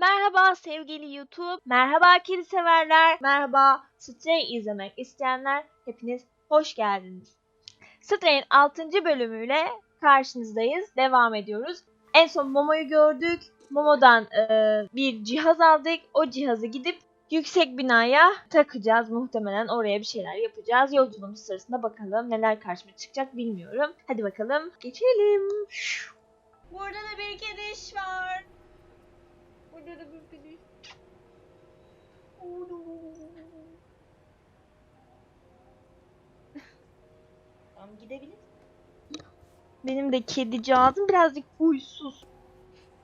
Merhaba sevgili YouTube, merhaba kedi severler, merhaba Stray izlemek isteyenler, hepiniz hoş geldiniz. Stray'in 6. bölümüyle karşınızdayız, devam ediyoruz. En son Momo'yu gördük, Momo'dan e, bir cihaz aldık, o cihazı gidip yüksek binaya takacağız. Muhtemelen oraya bir şeyler yapacağız. Yolculuğumuz sırasında bakalım neler karşıma çıkacak bilmiyorum. Hadi bakalım geçelim. Burada da bir kediş var. Burada da bir kediş. Tamam gidebilir. Benim de kedicağızım birazcık huysuz.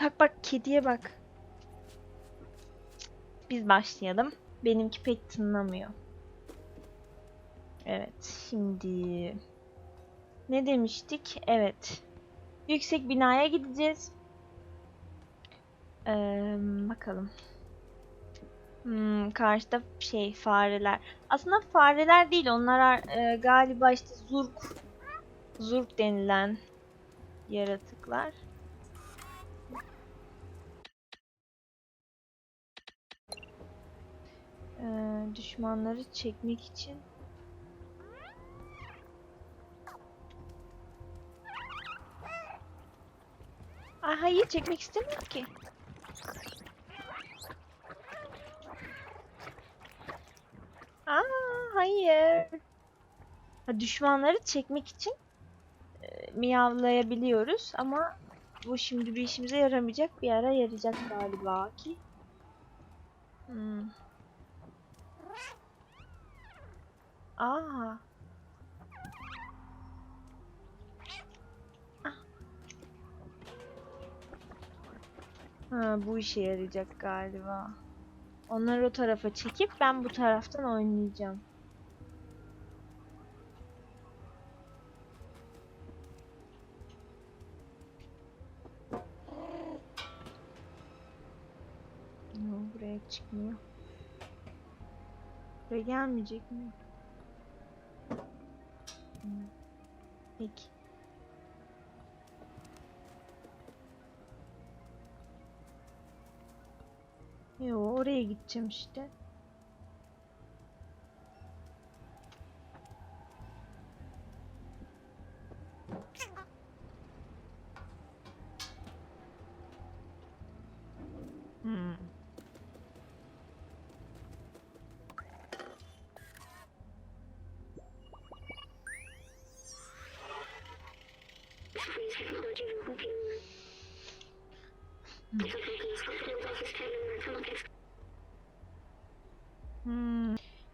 Bak bak kediye bak. Biz başlayalım. Benimki pek tınlamıyor. Evet şimdi ne demiştik? Evet. Yüksek binaya gideceğiz. Ee, bakalım. Hmm, karşıda şey fareler. Aslında fareler değil onlar e, galiba işte zurk zurk denilen yaratıklar. Ee, düşmanları çekmek için Ay hayır çekmek istemiyor ki. Aa hayır. Ha, düşmanları çekmek için e, miyavlayabiliyoruz ama bu şimdi bir işimize yaramayacak. Bir ara yarayacak galiba ki. Hmm. Aa. Ha, bu işe yarayacak galiba. Onları o tarafa çekip ben bu taraftan oynayacağım. Yo, buraya çıkmıyor. Buraya gelmeyecek mi? Peki. Yo oraya gideceğim işte.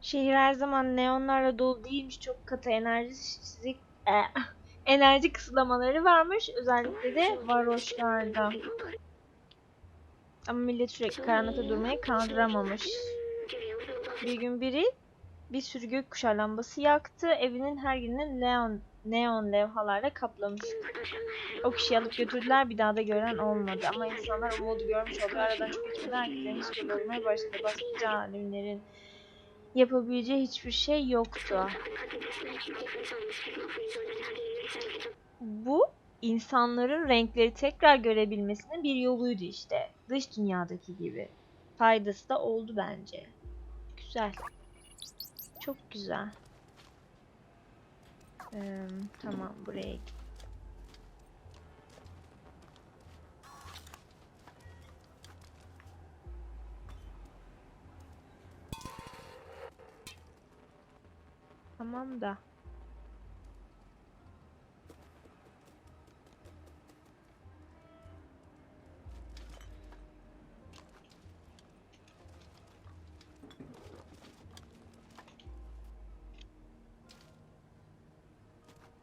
Şehir her zaman neonlarla dolu değilmiş. Çok katı enerji sizi e, enerji kısıtlamaları varmış. Özellikle de varoşlarda. Ama millet sürekli karanlıkta durmayı kaldıramamış. Bir gün biri bir sürü gökkuşağı lambası yaktı. Evinin her yerine neon, neon levhalarla kaplamış. O kişiyi alıp götürdüler. Bir daha da gören olmadı. Ama insanlar umudu görmüş oluyor. Aradan çok geçmeden erkeklerin hiçbir olmaya başladı. Baskıcı alimlerin yapabileceği hiçbir şey yoktu. Bu insanların renkleri tekrar görebilmesinin bir yoluydu işte. Dış dünyadaki gibi. Faydası da oldu bence. Güzel. Çok güzel. Ee, tamam buraya git. Tamam da.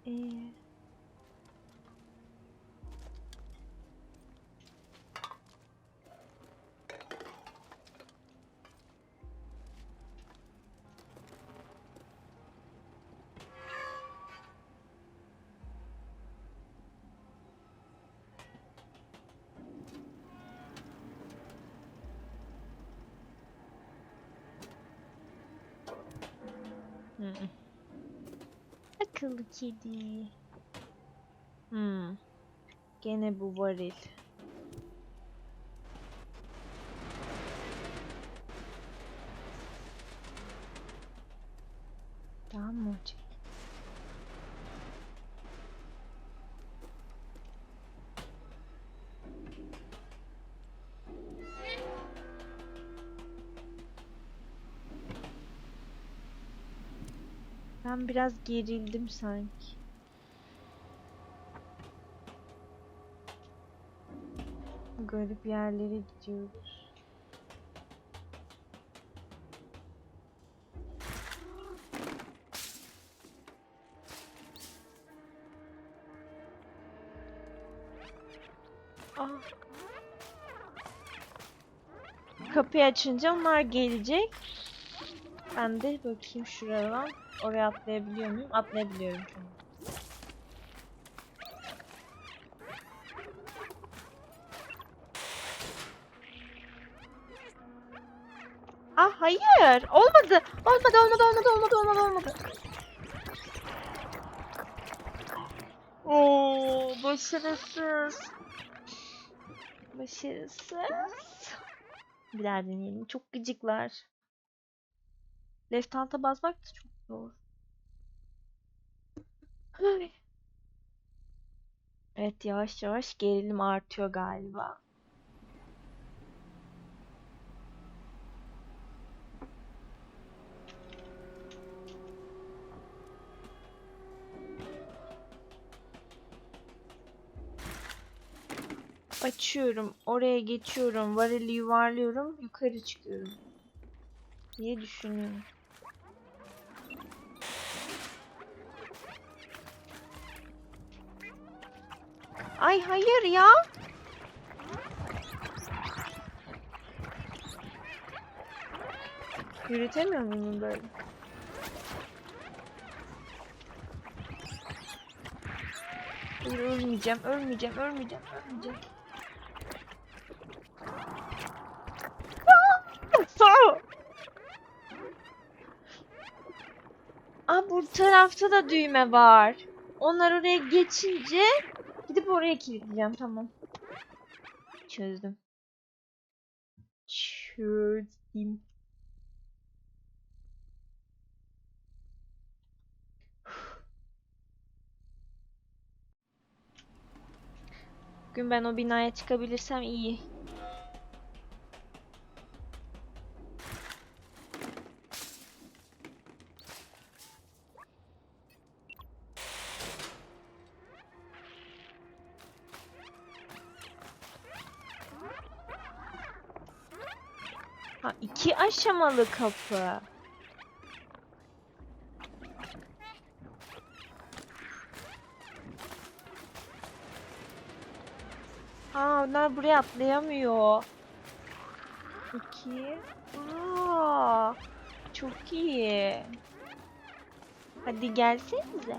Ee, Hı. Akıllı kedi. Hmm. Gene bu varil. Biraz gerildim sanki. Garip yerlere gidiyoruz. Ah. Kapıyı açınca onlar gelecek. Ben de bakayım şuradan. Oraya atlayabiliyor muyum? Atlayabiliyorum. Tamam. Ah hayır. Olmadı. Olmadı, olmadı, olmadı, olmadı, olmadı, olmadı. Oo, başarısız. Başarısız. Bir daha deneyelim. Çok gıcıklar. Left alt'a basmak da çok zor. Evet yavaş yavaş gerilim artıyor galiba. Açıyorum, oraya geçiyorum, varili yuvarlıyorum, yukarı çıkıyorum diye düşünüyorum. Ay hayır ya. Yürütemiyor muyum böyle? Hayır ölmeyeceğim, ölmeyeceğim, ölmeyeceğim, ölmeyeceğim. Aa bu tarafta da düğme var. Onlar oraya geçince gidip oraya kilitleyeceğim. Tamam. Çözdüm. Çözdüm. Bugün ben o binaya çıkabilirsem iyi. Aşamalı kapı. Aa onlar buraya atlayamıyor. İki. Aa, çok iyi. Hadi gelsenize.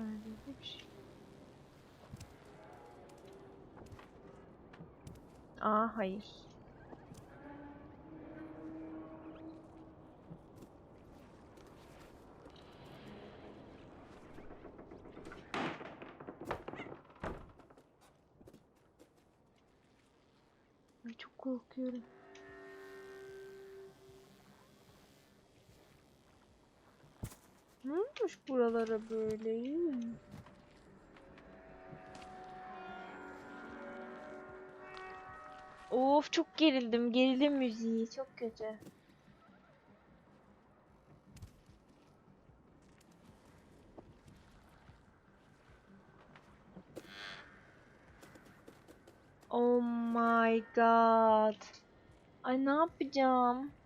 Şöyle bir şey. Aa hayır. Ay çok korkuyorum. Ne olmuş buralara böyle? Of çok gerildim. Gerilim müziği çok kötü. Oh my god. Ay ne yapacağım?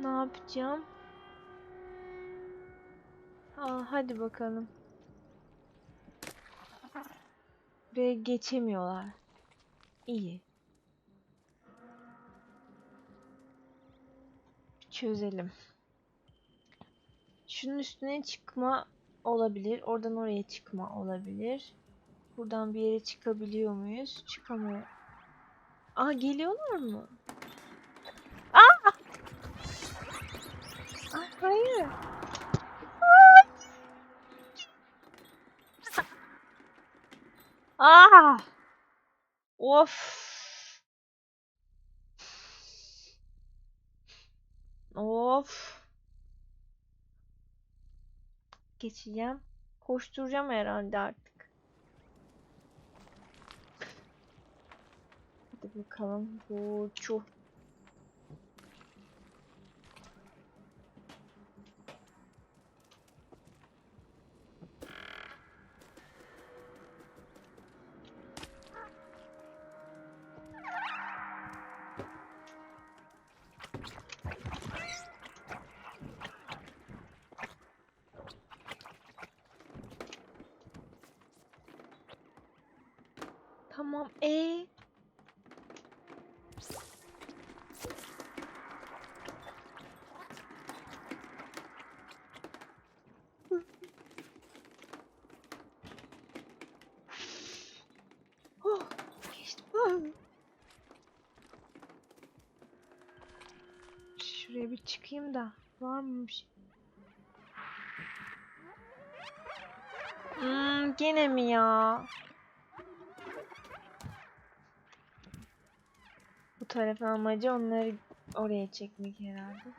Ne yapacağım? Aa, hadi bakalım. Buraya geçemiyorlar. İyi. Çözelim. Şunun üstüne çıkma olabilir. Oradan oraya çıkma olabilir. Buradan bir yere çıkabiliyor muyuz? Çıkamıyor. Aa geliyorlar mı? Aa! Ay, hayır. Aa! Of. Of. Geçeceğim. Koşturacağım herhalde artık. Hadi bakalım. Burçu. Tamam. E. Ah. Şuraya bir çıkayım da var mı bir şey? Hmm, gene mi ya? Bu tarafın amacı onları oraya çekmek herhalde.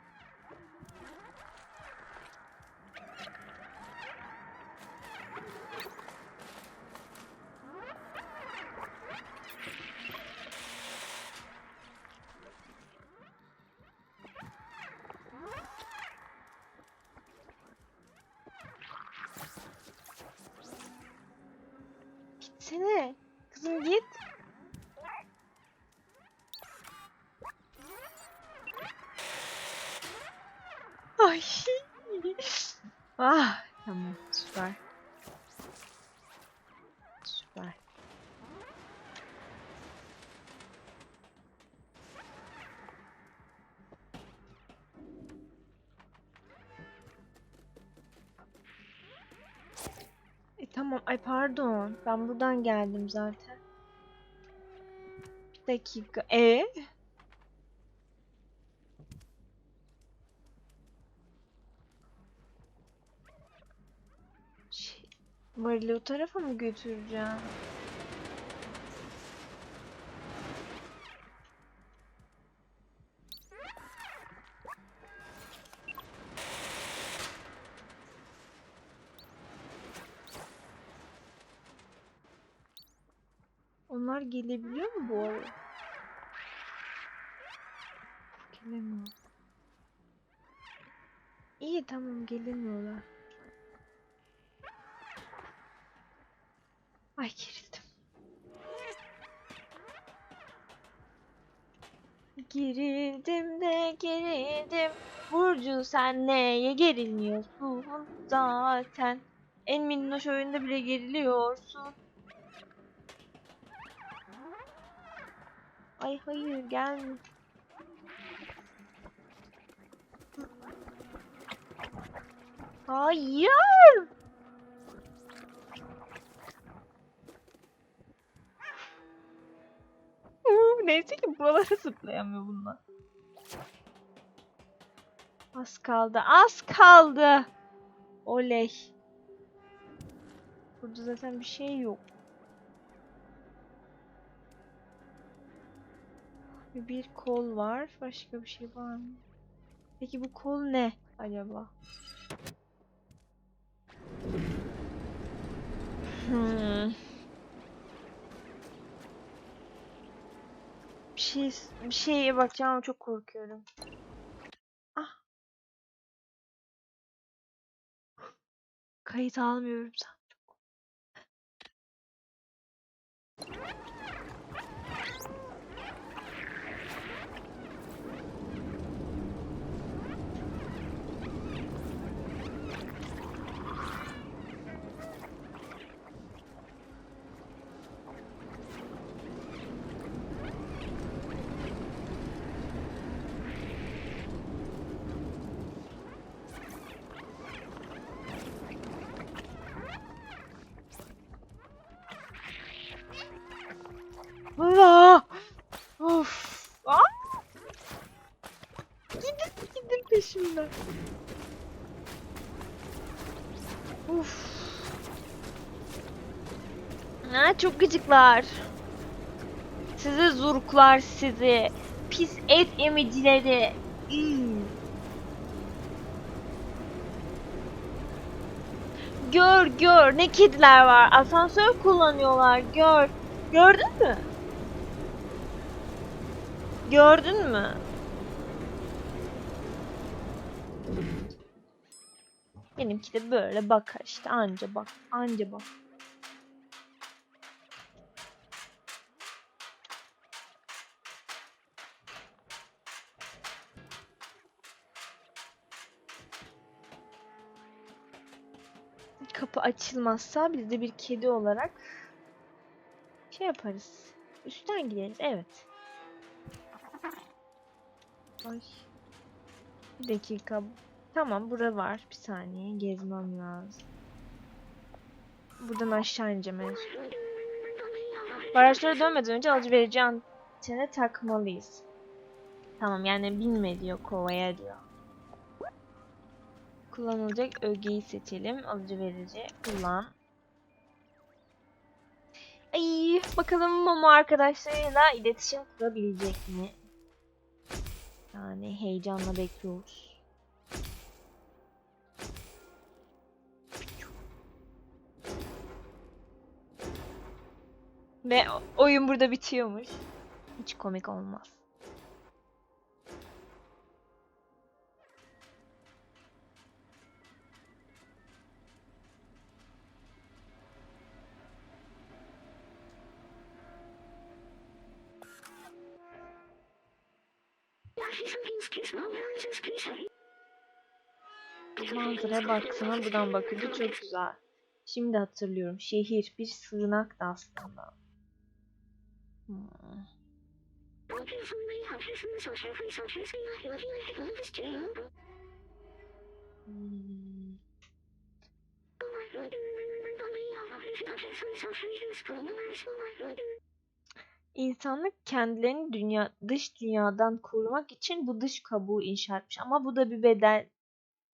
Tamam. Süper. Süper. E tamam. Ay pardon. Ben buradan geldim zaten. Bir dakika. E? Varili o tarafa mı götüreceğim? Onlar gelebiliyor mu bu arada? Gelemiyor. İyi tamam gelemiyorlar. Ay gerildim. Gerildim de gerildim. Burcu sen neye gerilmiyorsun zaten. En minnoş oyunda bile geriliyorsun. Ay hayır gelme. Hayır. Neyse ki buralara zıplayamıyor bunlar. Az kaldı. Az kaldı. Oley. Burada zaten bir şey yok. Bir kol var. Başka bir şey var mı? Peki bu kol ne acaba? Hmm. Şey bir şeye bakacağım ama çok korkuyorum. Ah. Kayıt almıyorum sen. peşimden. Uf. Ha, çok gıcıklar. Sizi zurklar sizi. Pis et emicileri. İy. Gör gör ne kediler var. Asansör kullanıyorlar. Gör. Gördün mü? Gördün mü? Benimki de böyle bakar işte anca bak anca bak. Kapı açılmazsa biz de bir kedi olarak şey yaparız. Üstten gideriz evet. Ay. Bir dakika. Tamam bura var. Bir saniye gezmem lazım. Buradan aşağı ineceğim en son. Barajlara dönmeden önce alıcı verici antene takmalıyız. Tamam yani binme diyor kovaya diyor. Kullanılacak ögeyi seçelim. Alıcı verici kullan. Ay bakalım Momo arkadaşlarıyla iletişim kurabilecek mi? Yani heyecanla bekliyoruz. Ve oyun burada bitiyormuş. Hiç komik olmaz. Manzaraya baksana buradan bakınca çok güzel. Şimdi hatırlıyorum. Şehir bir sığınaktı aslında. İnsanlık kendilerini dünya, dış dünyadan korumak için bu dış kabuğu inşa etmiş. Ama bu da bir bedel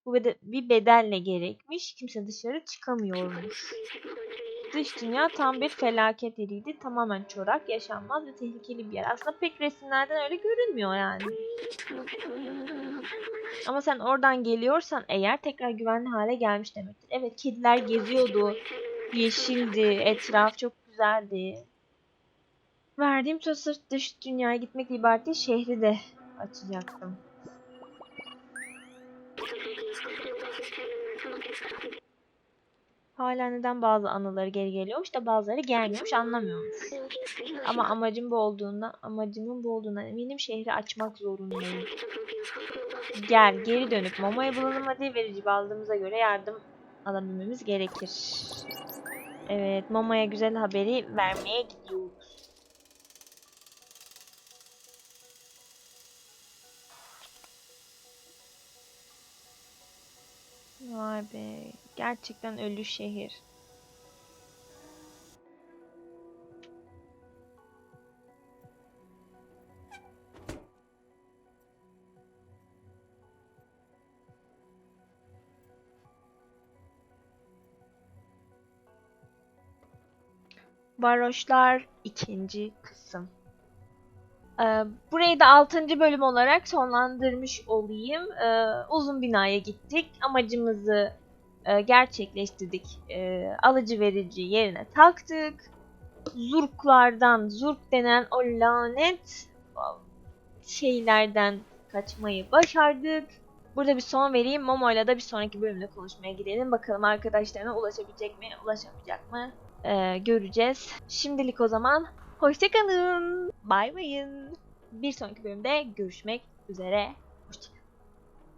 bu bedel, bir bedelle gerekmiş. Kimse dışarı çıkamıyormuş. Dış dünya tam bir felaket yeriydi. Tamamen çorak, yaşanmaz ve tehlikeli bir yer. Aslında pek resimlerden öyle görünmüyor yani. Ama sen oradan geliyorsan eğer tekrar güvenli hale gelmiş demektir. Evet kediler geziyordu. Yeşildi. Etraf çok güzeldi. Verdiğim söz sırf dış dünyaya gitmekle ibaret değil, şehri de açacaktım. Hala neden bazı anıları geri geliyormuş da bazıları gelmiyormuş anlamıyormuş. Ama amacım bu olduğundan, amacımın bu olduğundan eminim şehri açmak zorundayım. Gel geri dönüp Momo'ya bulalım hadi verici aldığımıza göre yardım alabilmemiz gerekir. Evet Momo'ya güzel haberi vermeye gidiyoruz. Vay be gerçekten ölü şehir. Varoşlar ikinci kısım. Ee, burayı da 6. bölüm olarak sonlandırmış olayım. Ee, uzun binaya gittik. Amacımızı e, gerçekleştirdik. Ee, alıcı verici yerine taktık. Zurklardan, zurk denen o lanet şeylerden kaçmayı başardık. Burada bir son vereyim. Momo'yla da bir sonraki bölümde konuşmaya gidelim. Bakalım arkadaşlarına ulaşabilecek mi, ulaşamayacak mı? Ee, göreceğiz. Şimdilik o zaman hoşçakalın. Bay bayın. Bir sonraki bölümde görüşmek üzere.